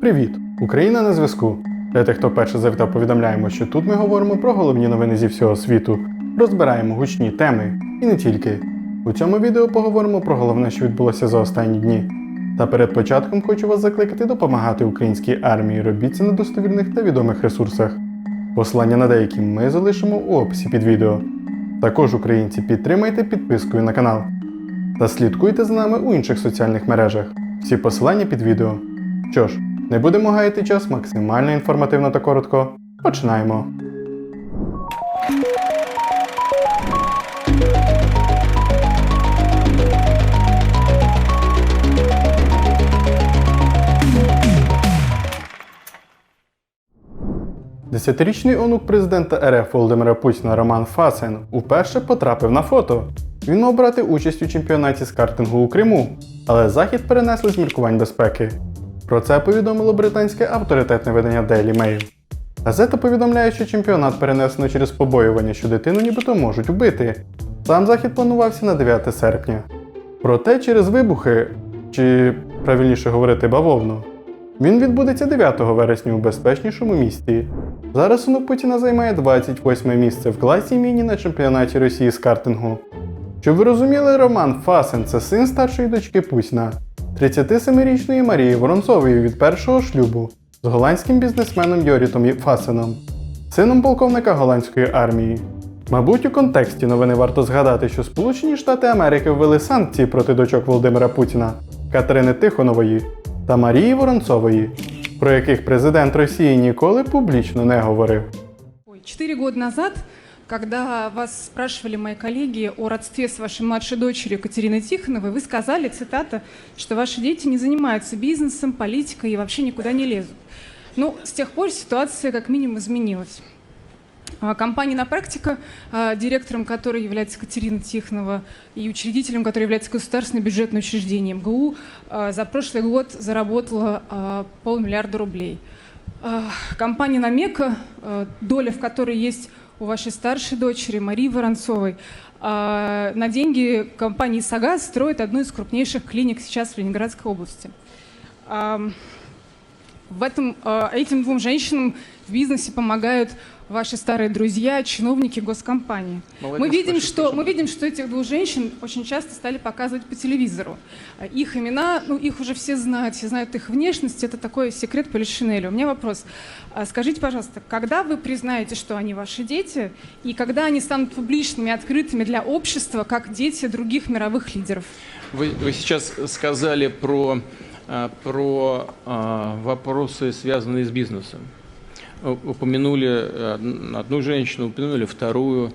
Привіт! Україна на зв'язку. Для тих, хто перше завітав, повідомляємо, що тут ми говоримо про головні новини зі всього світу, розбираємо гучні теми і не тільки. У цьому відео поговоримо про головне, що відбулося за останні дні. Та перед початком хочу вас закликати допомагати українській армії. Робіть це на достовірних та відомих ресурсах. Посилання на деякі ми залишимо у описі під відео. Також, українці, підтримайте підпискою на канал та слідкуйте за нами у інших соціальних мережах. Всі посилання під відео. Що ж, не будемо гаяти час максимально інформативно та коротко. Починаємо. Десятирічний онук президента РФ Володимира Путіна Роман Фасен уперше потрапив на фото. Він мав брати участь у чемпіонаті з картингу у Криму, але захід перенесли з міркувань безпеки. Про це повідомило британське авторитетне видання Daily Mail. Газета повідомляє, що чемпіонат перенесено через побоювання, що дитину нібито можуть вбити. Сам захід планувався на 9 серпня. Проте через вибухи, чи правильніше говорити бавовну, він відбудеться 9 вересня у безпечнішому місті. Зараз онук Путіна займає 28 місце в класі міні на чемпіонаті Росії з картингу. Щоб ви розуміли, Роман Фасен це син старшої дочки Путіна, 37-річної Марії Воронцової від першого шлюбу з голландським бізнесменом Йорітом Фасеном, сином полковника голландської армії. Мабуть, у контексті новини варто згадати, що Сполучені Штати Америки ввели санкції проти дочок Володимира Путіна, Катерини Тихонової та Марії Воронцової, про яких президент Росії ніколи публічно не говорив. Четыре года назад, когда вас спрашивали мои коллеги о родстве с вашей младшей дочерью Екатериной Тихоновой, вы сказали, цитата, что ваши дети не занимаются бизнесом, политикой и вообще никуда не лезут. Ну, с тех пор ситуация как минимум изменилась. А, Компания «На практика», а, директором которой является Катерина Тихонова и учредителем, который является государственное бюджетное учреждение МГУ, а, за прошлый год заработала полмиллиарда рублей. Компания «Намека», доля в которой есть у вашей старшей дочери Марии Воронцовой, на деньги компании «Сагаз» строит одну из крупнейших клиник сейчас в Ленинградской области. В этом, э, этим двум женщинам в бизнесе помогают ваши старые друзья, чиновники госкомпании. Молодец, мы, видим, что, мы видим, что этих двух женщин очень часто стали показывать по телевизору. А Их имена, ну, их уже все знают, все знают их внешность, это такой секрет Полишинеля. У меня вопрос. А Скажите, пожалуйста, когда вы признаете, что они ваши дети, и когда они станут публичными, открытыми для общества, как дети других мировых лидеров? Вы, вы сейчас сказали про, про а, вопросы, связанные с бизнесом. Упомянули э, одну женщину, упомянули вторую.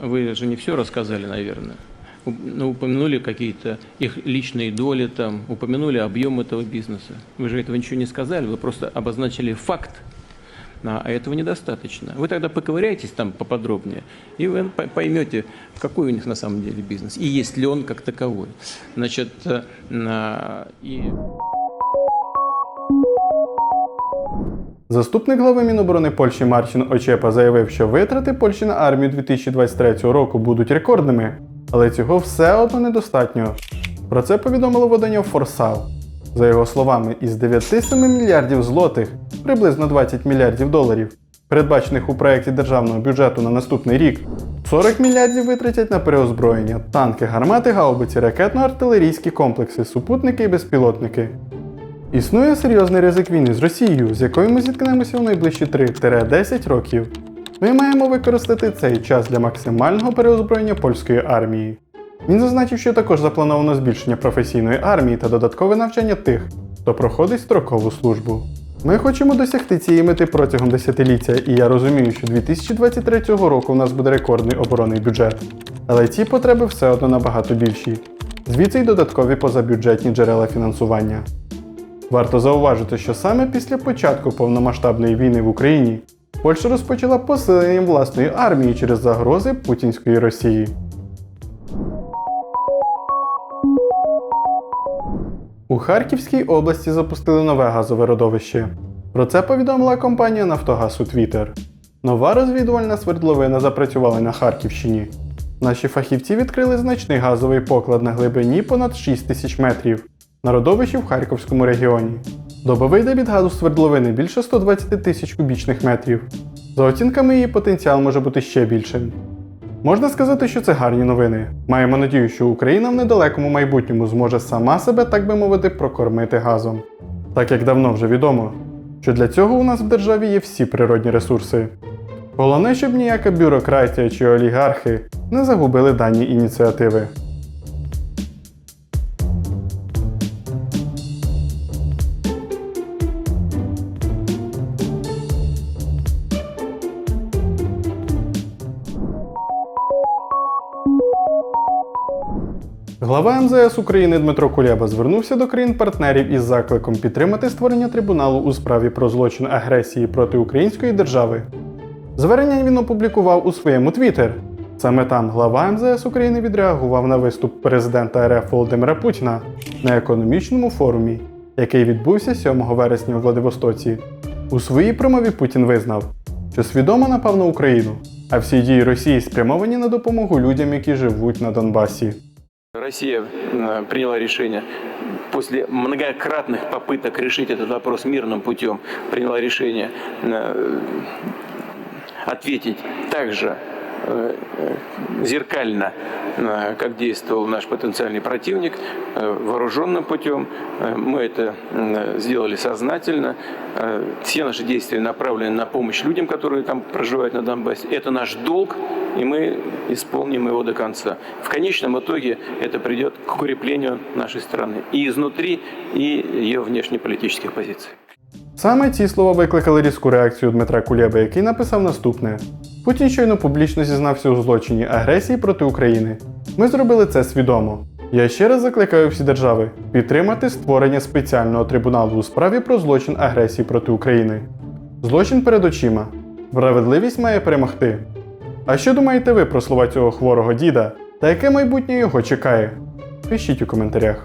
Вы же не все рассказали, наверное. Ну, упомянули какие-то их личные доли, там, упомянули объем этого бизнеса. Вы же этого ничего не сказали, вы просто обозначили факт, а а этого недостаточно. Вы тогда поковыряетесь там поподробнее, и вы по- поймете, какой у них на самом деле бизнес, и есть ли он как таковой. Значит, э, на- и... Заступник глави Міноборони Польщі Марчин Очепа заявив, що витрати Польщі на армію 2023 року будуть рекордними, але цього все одно недостатньо. Про це повідомило видання Форсал. За його словами, із 9,7 мільярдів злотих, приблизно 20 мільярдів доларів, передбачених у проєкті державного бюджету на наступний рік, 40 мільярдів витратять на переозброєння, танки, гармати, гаубиці, ракетно-артилерійські комплекси, супутники і безпілотники. Існує серйозний ризик війни з Росією, з якою ми зіткнемося у найближчі 3-10 років. Ми маємо використати цей час для максимального переозброєння польської армії. Він зазначив, що також заплановано збільшення професійної армії та додаткове навчання тих, хто проходить строкову службу. Ми хочемо досягти цієї мети протягом десятиліття, і я розумію, що 2023 року у нас буде рекордний оборонний бюджет. Але ці потреби все одно набагато більші. Звідси й додаткові позабюджетні джерела фінансування. Варто зауважити, що саме після початку повномасштабної війни в Україні Польща розпочала посилення власної армії через загрози путінської Росії. У Харківській області запустили нове газове родовище. Про це повідомила компанія Нафтогаз у Твіттер. Нова розвідувальна свердловина запрацювала на Харківщині. Наші фахівці відкрили значний газовий поклад на глибині понад 6 тисяч метрів на родовищі в Харківському регіоні. Добовий дебіт газу свердловини більше 120 тисяч кубічних метрів. За оцінками її потенціал може бути ще більшим. Можна сказати, що це гарні новини. Маємо надію, що Україна в недалекому майбутньому зможе сама себе, так би мовити, прокормити газом. Так як давно вже відомо, що для цього у нас в державі є всі природні ресурси. Головне, щоб ніяка бюрократія чи олігархи не загубили дані ініціативи. Глава МЗС України Дмитро Кулеба звернувся до країн-партнерів із закликом підтримати створення трибуналу у справі про злочин агресії проти української держави. Звернення він опублікував у своєму Твіттер. Саме там глава МЗС України відреагував на виступ президента РФ Володимира Путіна на економічному форумі, який відбувся 7 вересня у Владивостоці. У своїй промові Путін визнав, що свідомо напав на Україну, а всі дії Росії спрямовані на допомогу людям, які живуть на Донбасі. Россия э, приняла решение после многократных попыток решить этот вопрос мирным путем, приняла решение э, ответить также э, зеркально, как действовал наш потенциальный противник, вооруженным путем. Мы это сделали сознательно. Э, Все наши действия направлены на помощь людям, которые там проживают на Донбассе. Это наш долг, и мы исполним его до конца. В конечном итоге это придет к укреплению нашей страны и изнутри, и ее внешнеполитических позиций. Саме ці слова викликали різку реакцію Дмитра Кулєби, який написав наступне: Путін щойно публічно зізнався у злочині агресії проти України. Ми зробили це свідомо. Я ще раз закликаю всі держави підтримати створення спеціального трибуналу у справі про злочин агресії проти України. Злочин перед очима. Справедливість має перемогти. А що думаєте ви про слова цього хворого діда та яке майбутнє його чекає? Пишіть у коментарях.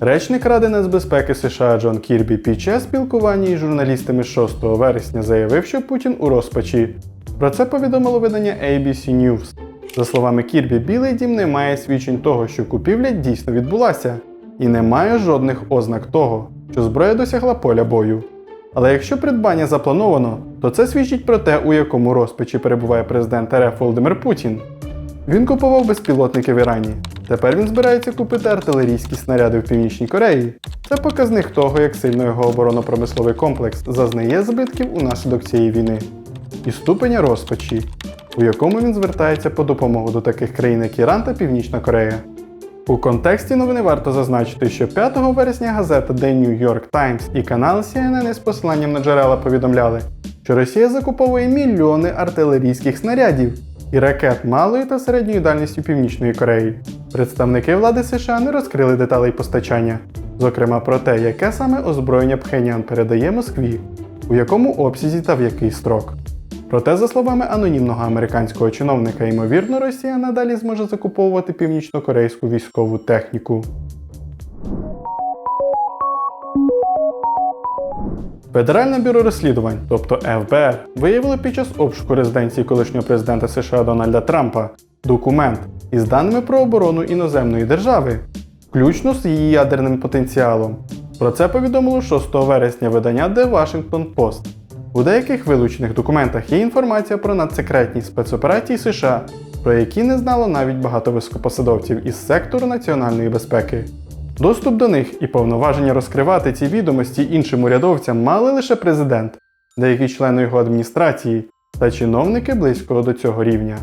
Речник Ради нацбезпеки США Джон Кірбі під час спілкування із журналістами 6 вересня заявив, що Путін у розпачі. Про це повідомило видання ABC News. За словами Кірбі, Білий дім не має свідчень того, що купівля дійсно відбулася, і немає жодних ознак того, що зброя досягла поля бою. Але якщо придбання заплановано, то це свідчить про те, у якому розпачі перебуває президент РФ Володимир Путін. Він купував безпілотники в Ірані. Тепер він збирається купити артилерійські снаряди в Північній Кореї. Це показник того, як сильно його оборонно-промисловий комплекс зазнає збитків унаслідок цієї війни. І ступеня розпачі, у якому він звертається по допомогу до таких країн, як Іран та Північна Корея. У контексті новини варто зазначити, що 5 вересня газета The New York Times і канал CNN з посиланням на джерела повідомляли, що Росія закуповує мільйони артилерійських снарядів і ракет малої та середньої дальності Північної Кореї. Представники влади США не розкрили деталей постачання, зокрема про те, яке саме озброєння Пхенян передає Москві, у якому обсязі та в який строк. Проте, за словами анонімного американського чиновника, ймовірно, Росія надалі зможе закуповувати північнокорейську військову техніку. Федеральне бюро розслідувань, тобто ФБР, виявило під час обшуку резиденції колишнього президента США Дональда Трампа документ із даними про оборону іноземної держави, включно з її ядерним потенціалом. Про це повідомило 6 вересня видання The Washington Post. У деяких вилучених документах є інформація про надсекретні спецоперації США, про які не знало навіть багато високопосадовців із сектору національної безпеки. Доступ до них і повноваження розкривати ці відомості іншим урядовцям мали лише президент, деякі члени його адміністрації та чиновники близького до цього рівня.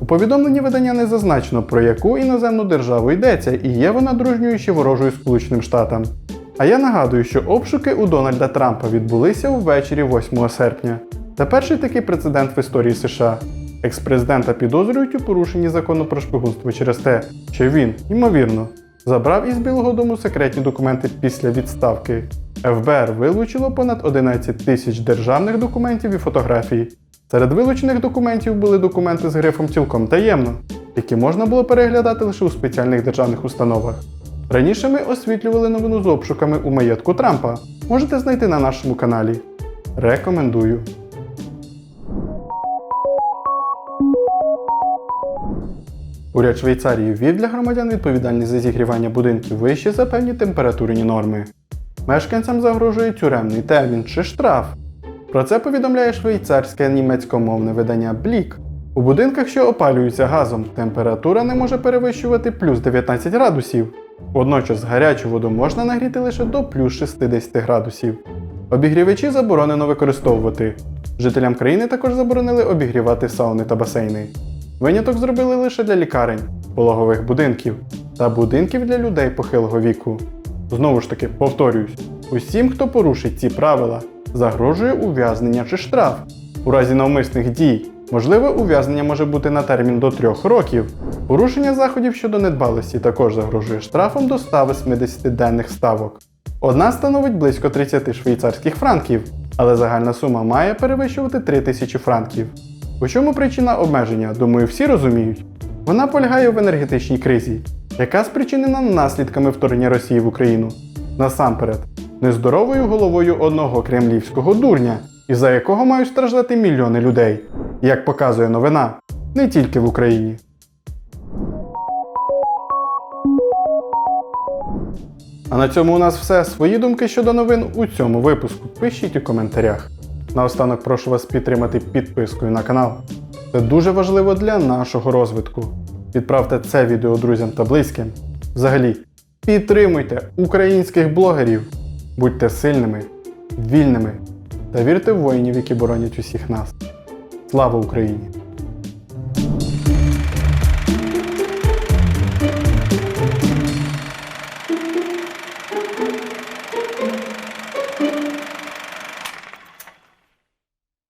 У повідомленні видання не зазначено, про яку іноземну державу йдеться, і є вона дружньою чи ворожою Сполученим Штатам. А я нагадую, що обшуки у Дональда Трампа відбулися увечері 8 серпня. Це перший такий прецедент в історії США. Екс-президента підозрюють у порушенні закону про шпигунство через те, що він, ймовірно, забрав із Білого Дому секретні документи після відставки. ФБР вилучило понад 11 тисяч державних документів і фотографій. Серед вилучених документів були документи з грифом цілком таємно, які можна було переглядати лише у спеціальних державних установах. Раніше ми освітлювали новину з обшуками у маєтку Трампа. Можете знайти на нашому каналі. Рекомендую. Уряд Швейцарії ввів для громадян відповідальність за зігрівання будинків вище за певні температурні норми. Мешканцям загрожує тюремний термін чи штраф. Про це повідомляє швейцарське німецькомовне видання Блік. У будинках, що опалюються газом, температура не може перевищувати плюс 19 градусів. Водночас гарячу воду можна нагріти лише до плюс 60 градусів. Обігрівачі заборонено використовувати. Жителям країни також заборонили обігрівати сауни та басейни. Виняток зробили лише для лікарень, пологових будинків та будинків для людей похилого віку. Знову ж таки, повторююсь, усім, хто порушить ці правила, загрожує ув'язнення чи штраф. У разі навмисних дій, можливе ув'язнення може бути на термін до 3 років. Порушення заходів щодо недбалості також загрожує штрафом до 180 денних ставок. Одна становить близько 30 швейцарських франків, але загальна сума має перевищувати 3000 франків. У чому причина обмеження, думаю, всі розуміють. Вона полягає в енергетичній кризі, яка спричинена наслідками вторгнення Росії в Україну. Насамперед, нездоровою головою одного кремлівського дурня, із-за якого мають страждати мільйони людей, як показує новина, не тільки в Україні. А на цьому у нас все. Свої думки щодо новин у цьому випуску пишіть у коментарях. Наостанок прошу вас підтримати підпискою на канал. Це дуже важливо для нашого розвитку. Відправте це відео друзям та близьким. Взагалі, підтримуйте українських блогерів. Будьте сильними, вільними та вірте в воїнів, які боронять усіх нас. Слава Україні!